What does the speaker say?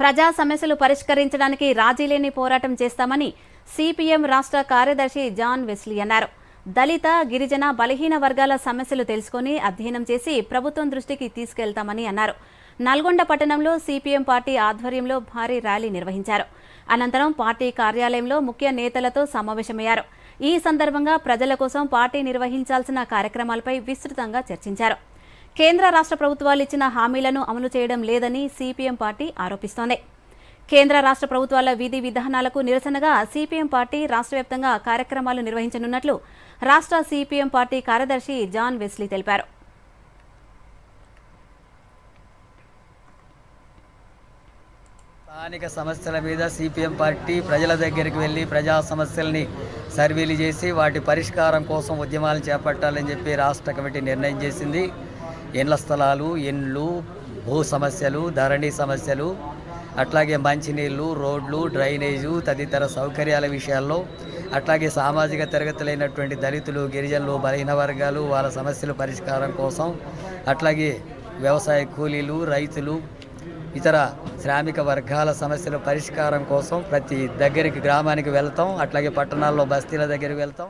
ప్రజా సమస్యలు పరిష్కరించడానికి రాజీలేని పోరాటం చేస్తామని సిపిఎం రాష్ట్ర కార్యదర్శి జాన్ వెస్లీ అన్నారు. దళిత గిరిజన బలహీన వర్గాల సమస్యలు తెలుసుకొని అధ్యయనం చేసి ప్రభుత్వం దృష్టికి తీసుకెళ్తామని అన్నారు. నల్గొండ పట్టణంలో సిపిఎం పార్టీ ఆధ్వర్యంలో భారీ ర్యాలీ నిర్వహించారు. అనంతరం పార్టీ కార్యాలయంలో ముఖ్య నేతలతో సమావేశమయ్యారు. ఈ సందర్భంగా ప్రజల కోసం పార్టీ నిర్వహించాల్సిన కార్యక్రమాలపై విస్తృతంగా చర్చించారు. కేంద్ర రాష్ట్ర ప్రభుత్వాలు ఇచ్చిన హామీలను అమలు చేయడం లేదని సిపిఎం పార్టీ ఆరోపిస్తోంది. కేంద్ర రాష్ట్ర ప్రభుత్వాల విధి విధానాలకు నిరసనగా సిపిఎం పార్టీ రాష్ట్ర వ్యాప్తంగా కార్యక్రమాలు నిర్వహించనున్నట్లు రాష్ట్ర సిపిఎం పార్టీ కార్యదర్శి జాన్ వెస్లీ తెలిపారు. స్థానిక సమస్యల మీద సిపిఎం పార్టీ ప్రజల దగ్గరికి వెళ్ళి ప్రజా సమస్యల్ని సర్వేలు చేసి వాటి పరిష్కారం కోసం ఉద్యమాలు చేపట్టాలని చెప్పి రాష్ట్ర కమిటీ నిర్ణయం చేసింది. ఇండ్ల స్థలాలు ఇండ్లు భూ సమస్యలు ధరణి సమస్యలు అట్లాగే మంచినీళ్ళు రోడ్లు డ్రైనేజు తదితర సౌకర్యాల విషయాల్లో అట్లాగే సామాజిక తరగతులైనటువంటి దళితులు గిరిజనులు బలహీన వర్గాలు వాళ్ళ సమస్యల పరిష్కారం కోసం అట్లాగే వ్యవసాయ కూలీలు రైతులు ఇతర శ్రామిక వర్గాల సమస్యల పరిష్కారం కోసం ప్రతి దగ్గరికి గ్రామానికి వెళ్తాం అట్లాగే పట్టణాల్లో బస్తీల దగ్గరికి వెళ్తాం.